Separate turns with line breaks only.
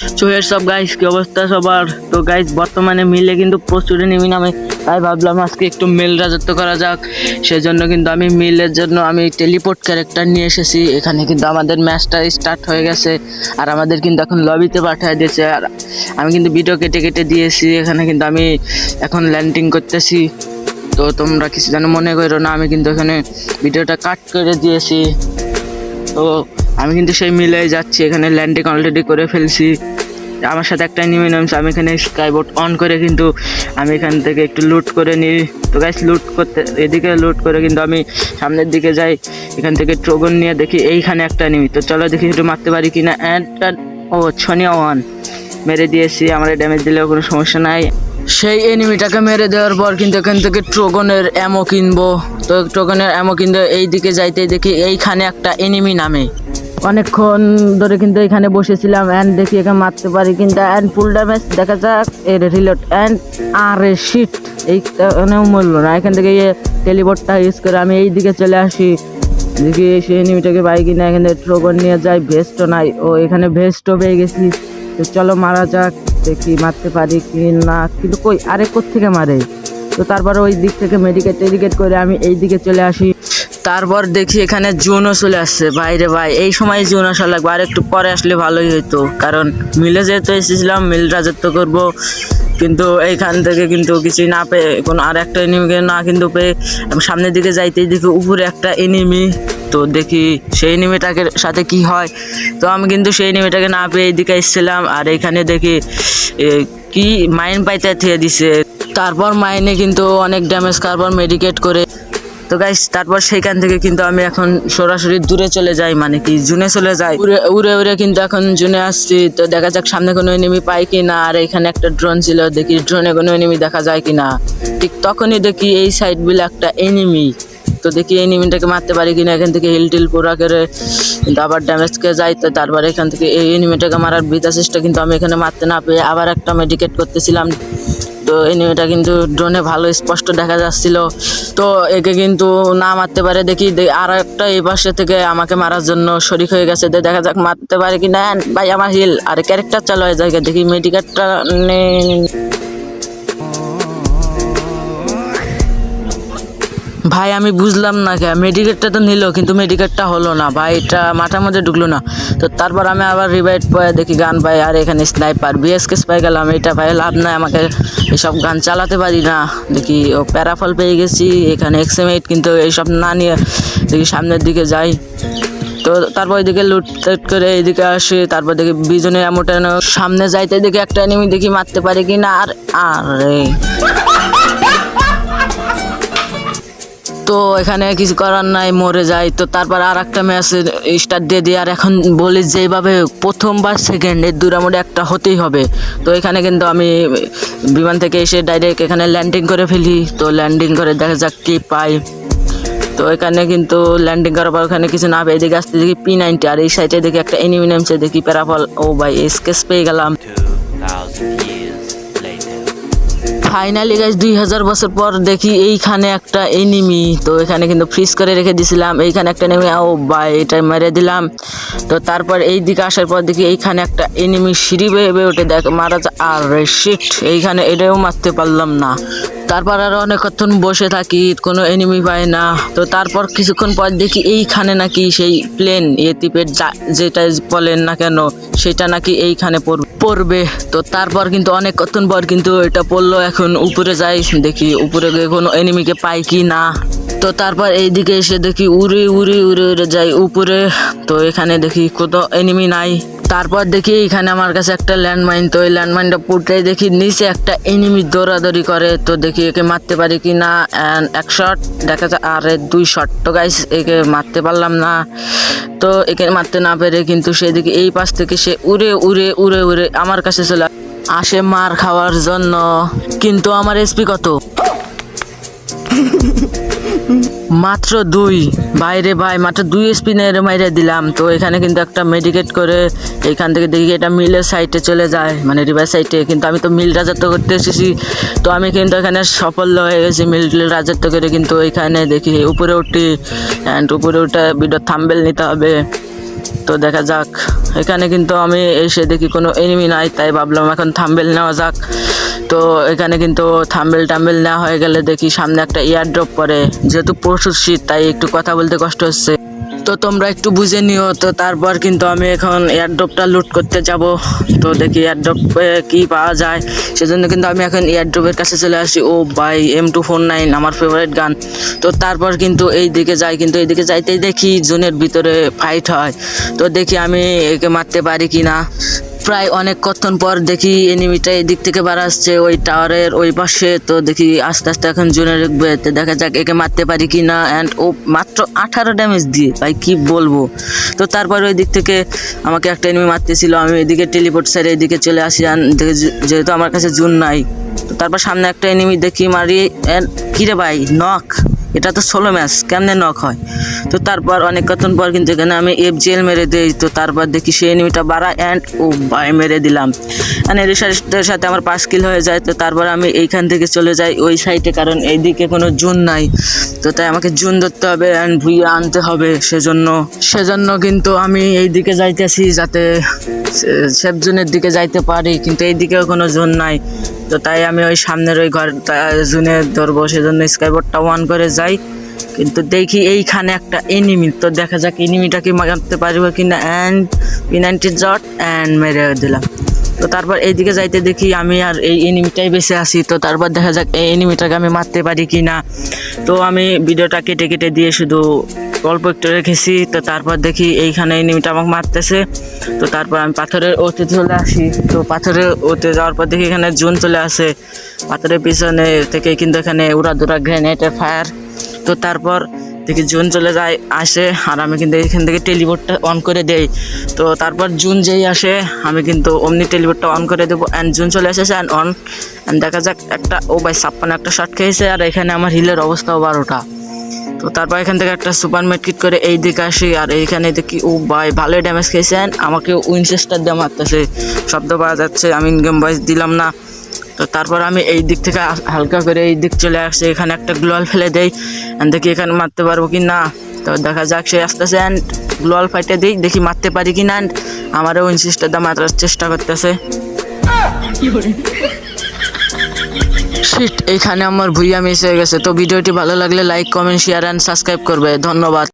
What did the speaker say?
So এর সব guys কি অবস্থা সবার? তো গাইস বর্তমানে মিলে কিন্তু প্রচুর নেমি নামে। তাই ভাবলাম আজকে একটু মিল রাজত্ব করা যাক। সেজন্য কিন্তু আমি মিলের জন্য আমি টেলিপোর্ট ক্যারেক্টার নিয়ে এসেছি। এখানে কিন্তু আমাদের ম্যাচটা স্টার্ট হয়ে গেছে। আর আমাদের কিন্তু এখন লবিতে পাঠিয়ে দিয়েছে। আর আমি কিন্তু ভিডিও কেটে কেটে দিয়েছি। এখানে কিন্তু আমি এখন ল্যান্ডিং করতেছি। তো তোমরা কিছু যেন মনে করো না, আমি কিন্তু এখানে ভিডিওটা কাট করে দিয়েছি। তো আমি কিন্তু সেই মিলে যাচ্ছি, এখানে ল্যান্ডিং অলরেডি করে ফেলছি। আমার সাথে একটা নিমে নামছে, আমি এখানে স্কাইবোর্ড অন করে কিন্তু আমি এখান থেকে একটু লুট করে নিই। তো গাইস লুট করতে, এদিকে লুট করে কিন্তু আমি সামনের দিকে যাই, এখান থেকে ট্রোগন নিয়ে দেখি এইখানে একটা নিমি তো চলো দেখি একটু মারতে পারি কিনা। অ্যান্ড ও ছনিয়া ওয়ান মেরে দিয়েছি, আমার ড্যামেজ দিলেও কোনো সমস্যা নাই। সেই এনিমিটাকে মেরে দেওয়ার পর কিন্তু এখান থেকে ট্রোগনের অ্যামো কিনবো। তো ট্রোগনের অ্যামো কিনতে এই দিকে যাইতে দেখি এইখানে একটা এনিমি নামে। অনেকক্ষণ ধরে কিন্তু এখানে বসেছিলাম অ্যান্ড দেখি এখানে মারতে পারি কিন্তু অ্যান্ড ফুল ড্যামেজ দেখা যাক, এর রিলোড অ্যান্ড আর এ শিট এইখানেও মরলো না। এখান থেকে ইয়ে টেলিবোর্ডটা ইউজ করে আমি এই দিকে চলে আসি। দেখি সেই এনিমিটাকে পাই কিনা, এখানে ট্রোগন নিয়ে যাই ভেস্টও নাই। ও এখানে ভেস্টও পেয়ে গেছি। তো চলো মারা যাক, দেখি মারতে পারি কি না কিন্তু কই, আরে থেকে মারে? তো তারপর ওই দিক থেকে মেডিকেট টেডিকেট করে আমি এই দিকে চলে আসি। তারপর দেখি এখানে জুনও চলে আসছে। বাইরে ভাই, এই সময় জুন আসা লাগবে, আর একটু পরে আসলে ভালোই হতো কারণ মিলে যেহেতু এসেছিলাম, মিল রাজত্ব করব, কিন্তু এইখান থেকে কিন্তু কিছুই না পেয়ে, কোনো আর একটা এনিমিকে না কিন্তু পেয়ে সামনের দিকে যাইতেই দেখি উপরে একটা এনিমি তো দেখি সেই এনিমিটাকে সাথে কি হয়। তো আমি কিন্তু সেই এনিমিটাকে না পেয়ে এইদিকে এসেছিলাম, আর এইখানে দেখি কি মাইন পাইতে থেকে দিছে। তারপর মাইনে কিন্তু অনেক ড্যামেজ তারপর মেডিকেট করে তো গাইস তারপর সেইখান থেকে কিন্তু আমি এখন সরাসরি দূরে চলে যাই মানে কি, জুনে চলে যাই। উড়ে উড়ে কিন্তু এখন জুনে আসছি, তো দেখা যাক সামনে কোনো এনিমি পাই কি না আর এখানে একটা ড্রোন ছিল, দেখি ড্রোনে কোনো এনিমি দেখা যায় কি না ঠিক তখনই দেখি এই সাইড বিলে একটা এনিমি তো দেখি এই এনিমিটাকে মারতে পারি কিনা, এখান থেকে হিল টিল পুরা করে কিন্তু আবার ড্যামেজ কে যাই তো তারপর এখান থেকে এই এনিমিটাকে মারার বিতা চেষ্টা কিন্তু আমি এখানে মারতে না পেয়ে আবার একটা মেডিকেট করতেছিলাম। তো এনিমিটা কিন্তু ড্রোনে ভালো স্পষ্ট দেখা যাচ্ছিল। তো একে কিন্তু না মারতে পারে দেখি আর একটা এই পাশে থেকে আমাকে মারার জন্য শরিক হয়ে গেছে। দেখা যাক মারতে পারে কি না ভাই, আমার হিল আর ক্যারেক্টার চালু হয়ে যায়। দেখি মেডিকেটটা ভাই, আমি বুঝলাম না কে? মেডিকেটটা তো নিল, কিন্তু মেডিকেটটা হলো না। ভাই, এটা মাথার মধ্যে ঢুকলো না। তো তারপর আমি আবার রিভাইট পাই দেখি গান পাই আর এখানে স্নাইপার বিএসকেস পাই গেলাম এটা ভাই, লাভ নাই আমাকে। এসব গান চালাতে পারি না। দেখি, ও প্যারাফল পেয়ে গেছি, এখানে এক্সএমএইট কিন্তু এইসব না নিয়ে দেখি সামনের দিকে যাই। তো তারপর এদিকে লুট করে এদিকে আসি, তারপর দেখি বিজনের এমন সামনে যাইতে দেখি একটা এনিমি দেখি মারতে পারি কি না আর আরে। তো এখানে কিছু করার নাই, মরে যাই। তো তারপর আর একটা ম্যাচ স্টার্ট দিয়ে দিই আর এখন বলি যেভাবে প্রথমবার সেকেন্ড এর দুরামোড়ে একটা হতেই হবে। তো এখানে কিন্তু আমি বিমান থেকে এসে ডাইরেক্ট এখানে ল্যান্ডিং করে ফেলি। তো ল্যান্ডিং করে দেখা যাক কি পাই। তো এখানে কিন্তু ল্যান্ডিং করার পর ওখানে কিছু না পেয়ে এদিকে আসতে দেখি পি নাইনটি আর এই সাইডে দেখি একটা এনিমি নামছে দেখি প্যারাফল ও ভাই স্কেচ পেয়ে গেলাম। ফাইনালি গাছ দুই হাজার বছর পর দেখি এইখানে একটা এনিমি তো এখানে কিন্তু ফ্রিজ করে রেখে দিছিলাম। এইখানে একটা এনিমি ও বা এটা মেরে দিলাম। তো তারপর এই দিকে আসার পর দেখি এইখানে একটা এনিমি সিঁড়ি বেয়ে উঠে দেখ, মারা যা আর শিট এইখানে এটাও মারতে পারলাম না। তারপর আর অনেকক্ষণ বসে থাকি, কোনো এনিমি পাই না। তো তারপর কিছুক্ষণ পর দেখি এইখানে নাকি সেই প্লেন এতিপের যেটা বলেন না কেন, সেটা নাকি এইখানে পড়- পড়বে। তো তারপর কিন্তু অনেকক্ষণ পর কিন্তু এটা পড়ল, এখন উপরে যাই, দেখি উপরে গিয়ে কোনো এনিমিকে পাই কি না। তো তারপর এইদিকে এসে দেখি উড়ে উড়ে উড়ে উড়ে যাই উপরে। তো এখানে দেখি কোনো এনিমি নাই। তারপর দেখি এখানে আমার কাছে একটা ল্যান্ডমাইন, তো এই ল্যান্ডমাইনটা পুরটাই দেখি নিচে একটা এনিমি দৌড়াদৌড়ি করে, তো দেখি একে মারতে পারি কি না? অ্যান্ড এক শট দেখা যায় আরে দুই শট তো গাইস একে মারতে পারলাম না। তো একে মারতে না পেরে কিন্তু সেদিকে এই পাশ থেকে সে উড়ে উড়ে উড়ে উড়ে আমার কাছে চলে আসে মার খাওয়ার জন্য। কিন্তু আমার এসপি কত? মাত্র দুই। বাইরে ভাই, মাত্র দুই স্পিনের মাইরে দিলাম। তো এখানে কিন্তু একটা মেডিকেট করে এখান থেকে দেখি এটা মিলের সাইডে চলে যায় মানে রিভার সাইডে কিন্তু আমি তো মিল রাজত্ব করতে এসেছি। তো আমি কিন্তু এখানে সফল হয়ে গেছি মিল রাজত্ব করে। কিন্তু এখানে দেখি উপরে উঠি অ্যান্ড উপরে উঠে ভিডিও থাম্বেল নিতে হবে। তো দেখা যাক। এখানে কিন্তু আমি এসে দেখি কোনো এনিমি নাই, তাই ভাবলাম এখন থাম্বেল নেওয়া যাক। তো এখানে কিন্তু থাম্বেল টাম্বেল নেওয়া হয়ে গেলে দেখি সামনে একটা এয়ার ড্রপ পরে যেহেতু প্রচুর শীত, তাই একটু কথা বলতে কষ্ট হচ্ছে। তো তোমরা একটু বুঝে নিও, তো তারপর কিন্তু আমি এখন এয়ারড্রপটা লুট করতে যাব। তো দেখি এয়ারড্রপে কি পাওয়া যায়। সেজন্য কিন্তু আমি এখন এয়ারড্রপের কাছে চলে আসি। ও by M two four nine আমার ফেভারিট গান তো তারপর কিন্তু এই দিকে যাই, কিন্তু এই দিকে যাইতেই দেখি জোনের ভিতরে ফাইট হয়। তো দেখি আমি একে মারতে পারি কি না প্রায় অনেক কতক্ষণ পর দেখি এনিমিটা এদিক থেকে বার আসছে, ওই টাওয়ারের ওই পাশে। তো দেখি আস্তে আস্তে এখন জোনে রেখবে তো দেখা যাক একে মারতে পারি কি না অ্যান্ড ও মাত্র আঠারো ড্যামেজ দিয়ে, ভাই কি বলব? তো তারপর ওই দিক থেকে আমাকে একটা এনিমি মারতেছিল। আমি এদিকে টেলিপোর্ট সাইড এদিকে চলে আসি। যেহেতু আমার কাছে জুন নাই তারপর সামনে একটা এনিমি দেখি মারি। And কিরে ভাই নক এটা তো ষোলো ম্যাচ, কেমনে নক হয়? তো তারপর অনেক কতক্ষণ পর কিন্তু এখানে আমি এফ জিএল মেরে দিই, তো তারপর দেখি সেই এনিমিটা বাড়া অ্যান্ড ও বাই মেরে দিলাম। অ্যান্ড এর সাথে আমার পাঁচ কিল হয়ে যায়, তো তারপর আমি এইখান থেকে চলে যাই ওই সাইডে কারণ এইদিকে কোনো জুন নাই। তো তাই আমাকে জুন ধরতে হবে অ্যান্ড ভুইয়ে আনতে হবে, সেজন্য সেজন্য কিন্তু আমি এই দিকে যাইতেছি যাতে সেফ জোনের দিকে যাইতে পারি, কিন্তু এই দিকেও কোনো জোন নাই। তো তাই আমি ওই সামনের ওই ঘর জুনে ধরবো, সেজন্য স্কাইবোর্ডটা অন করে যাই। কিন্তু দেখি এইখানে একটা এনিমি তো দেখা যাক এনিমিটা কি মারতে পারব কিনা অ্যান্ড পি নাইনটি জট অ্যান্ড মেরে দিলাম। তো তারপর এইদিকে যাইতে দেখি আমি আর এই এনিমিটাই বেঁচে আছি। তো তারপর দেখা যাক এই এনিমিটাকে আমি মারতে পারি কি না তো আমি ভিডিওটা কেটে কেটে দিয়ে শুধু অল্প একটু রেখেছি। তো তারপর দেখি এইখানে এনিমিটা আমাকে মারতেছে। তো তারপর আমি পাথরের ওতে চলে আসি। তো পাথরের ওতে যাওয়ার পর দেখি এখানে জুন চলে আসে। পাথরের পিছনে থেকে কিন্তু এখানে উড়া দুরা গ্রেনেডের ফায়ার তো তারপর দেখি জুন চলে যায়, আসে, আর আমি কিন্তু এখান থেকে টেলিবোর্ডটা অন করে দেই। তো তারপর জুন যেই আসে, আমি কিন্তু অমনি টেলিবোর্ডটা অন করে দেবো। অ্যান্ড জুন চলে এসেছে অ্যান্ড অন অ্যান্ড দেখা যাক একটা, ও ভাই ছাপ্পান্ন একটা শট খেয়েছে, আর এখানে আমার হিলের অবস্থাও বারোটা। তো তারপর এখান থেকে একটা সুপার মেটকিট করে এই দিকে আসি, আর এইখানে দেখি, ও ভাই ভালোই ড্যামেজ খেয়েছেন আমাকে উইনচেস্টার দিয়ে মারতেছে। শব্দ পাওয়া যাচ্ছে, আমি ইনকাম ভয়েস দিলাম না। তো তারপর আমি এই দিক থেকে হালকা করে এই দিক চলে আসছি এখানে একটা গ্লোয়াল ফেলে দেই দেখি এখানে মারতে পারব কি না তো দেখা যাক, সে আসতেছে অ্যান্ড গ্লোয়াল ফাইটে দিই, দেখি মারতে পারি কি না অ্যান্ড আমারও উইনচেস্টার দিয়ে মারার চেষ্টা করতেছে। শিট এইখানে আমার ভুইয়া মিস হয়ে গেছে, তো ভিডিওটি ভালো লাগলে like comment share and subscribe করবে। ধন্যবাদ।